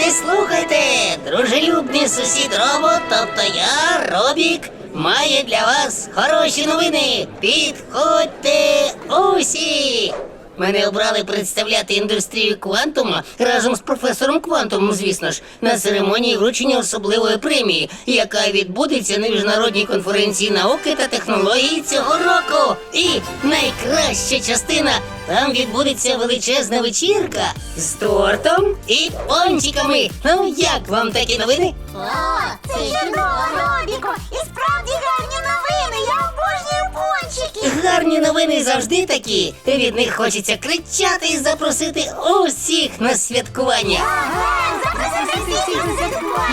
Слухайте, слухайте, дружелюбний сусід робот, тобто я, Робік, має для вас хороші новини. Підходьте усі! Мене обрали представляти індустрію квантума разом з професором Квантумом, звісно ж, на церемонії вручення особливої премії, яка відбудеться на міжнародній конференції науки та технології цього року. І найкраща частина там відбудеться величезна вечірка з тортом і пончиками. Ну як вам такі новини? О, це чудово, Робіко! І справді гарні Гарні новини завжди такі. Від них хочеться кричати і запросити усіх на святкування.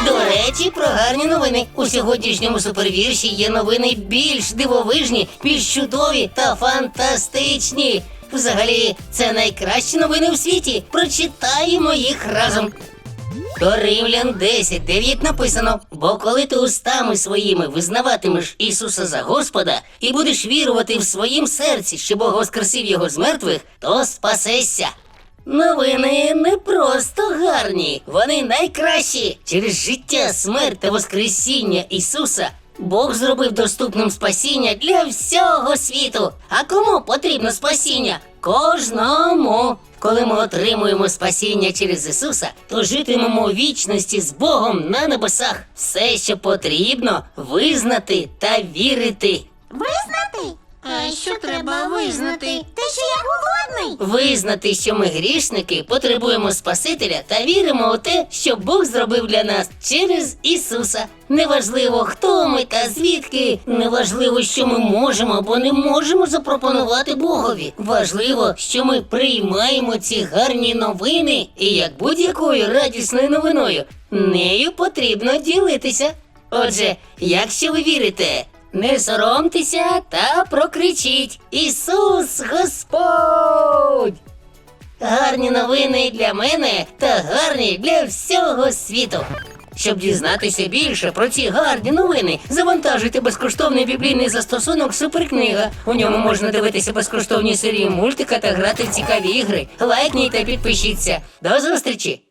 До речі, про гарні новини. У сьогоднішньому супервірші є новини більш дивовижні, більш чудові та фантастичні. Взагалі, це найкращі новини у світі. Прочитаємо їх разом. До Римлян 10, 9 написано: бо коли ти устами своїми визнаватимеш Ісуса за Господа і будеш вірувати в своїм серці, що Бог воскресив його з мертвих, то спасешся. Новини не просто гарні, вони найкращі. Через життя, смерть та воскресіння Ісуса Бог зробив доступним спасіння для всього світу. А кому потрібно спасіння? Кожному. Коли ми отримуємо спасіння через Ісуса, то житимемо у вічності з Богом на небесах. Все, що потрібно, визнати та вірити. Визнати? А що треба визнати? Те, що я голодний! Визнати, що ми грішники, потребуємо Спасителя та віримо у те, що Бог зробив для нас через Ісуса. Неважливо, хто ми та звідки, неважливо, що ми можемо або не можемо запропонувати Богові. Важливо, що ми приймаємо ці гарні новини, і як будь-якою радісною новиною, нею потрібно ділитися. Отже, якщо ви вірите, не соромтеся та прокричіть Ісус Господь! Гарні новини для мене та гарні для всього світу. Щоб дізнатися більше про ці гарні новини, завантажуйте безкоштовний біблійний застосунок Суперкнига. У ньому можна дивитися безкоштовні серії мультика та грати в цікаві ігри. Лайкніть та підпишіться. До зустрічі!